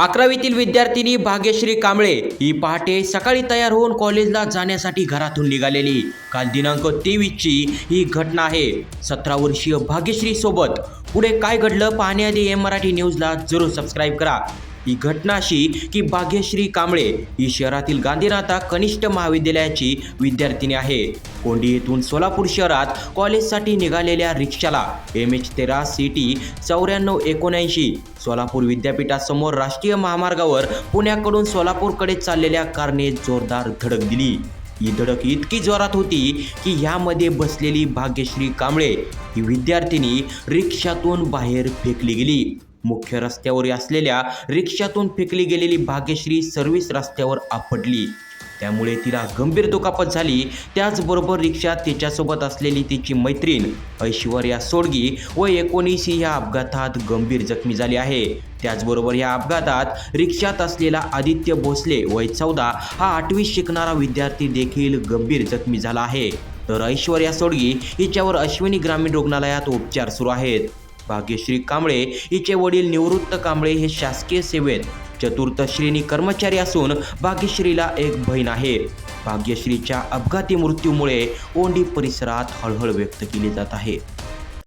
अकरावीतील विद्यार्थिनी भाग्यश्री कांबळे ही पहाटे सकाळी तयार होऊन कॉलेजला जाण्यासाठी घरातून निघालेली. काल दिनांक तेवीसची ही घटना आहे. सतरा वर्षीय भाग्यश्री सोबत पुढे काय घडलं पाहण्याआधी एम मराठी न्यूजला जरूर सबस्क्राईब करा. ही घटना अशी की भाग्यश्री कांबळे ही शहरातील गांधीनाथा कनिष्ठ महाविद्यालयाची विद्यार्थिनी आहे. कोंडी येथून सोलापूर शहरात कॉलेजसाठी निघालेल्या रिक्षाला एम एच तेरा सी टी चौऱ्याण्णव एकोणऐंशी सोलापूर विद्यापीठासमोर राष्ट्रीय महामार्गावर पुण्याकडून सोलापूरकडे चाललेल्या कारने जोरदार धडक दिली. ही धडक इतकी जोरात होती की ह्यामध्ये बसलेली भाग्यश्री कांबळे ही विद्यार्थिनी रिक्षातून बाहेर फेकली गेली. मुख्य रस्त्यावर असलेल्या रिक्षातून फेकली गेलेली भाग्यश्री सर्व्हिस रस्त्यावर आपटली. त्यामुळे तिला गंभीर दुखापत झाली. त्याचबरोबर रिक्षात तिच्यासोबत असलेली तिची मैत्रीण ऐश्वर्या सोडगी व एकोणीस या अपघातात गंभीर जखमी झाली आहे. त्याचबरोबर या अपघातात रिक्षात असलेला आदित्य भोसले वय चौदा हा आठवी शिकणारा विद्यार्थी देखील गंभीर जखमी झाला आहे. तर ऐश्वर्या सोडगी हिच्यावर अश्विनी ग्रामीण रुग्णालयात उपचार सुरू आहेत. भाग्यश्री कांबळे हिचे वडील निवृत्त कांबळे हे शासकीय सेवेत. चतुर्थ श्रेणी कर्मचारी असून भाग्यश्रीला एक बहीण आहे. भाग्यश्रीच्या अपघाती मृत्यूमुळे ओंडी परिसरात हळहळ व्यक्त केली जात आहे.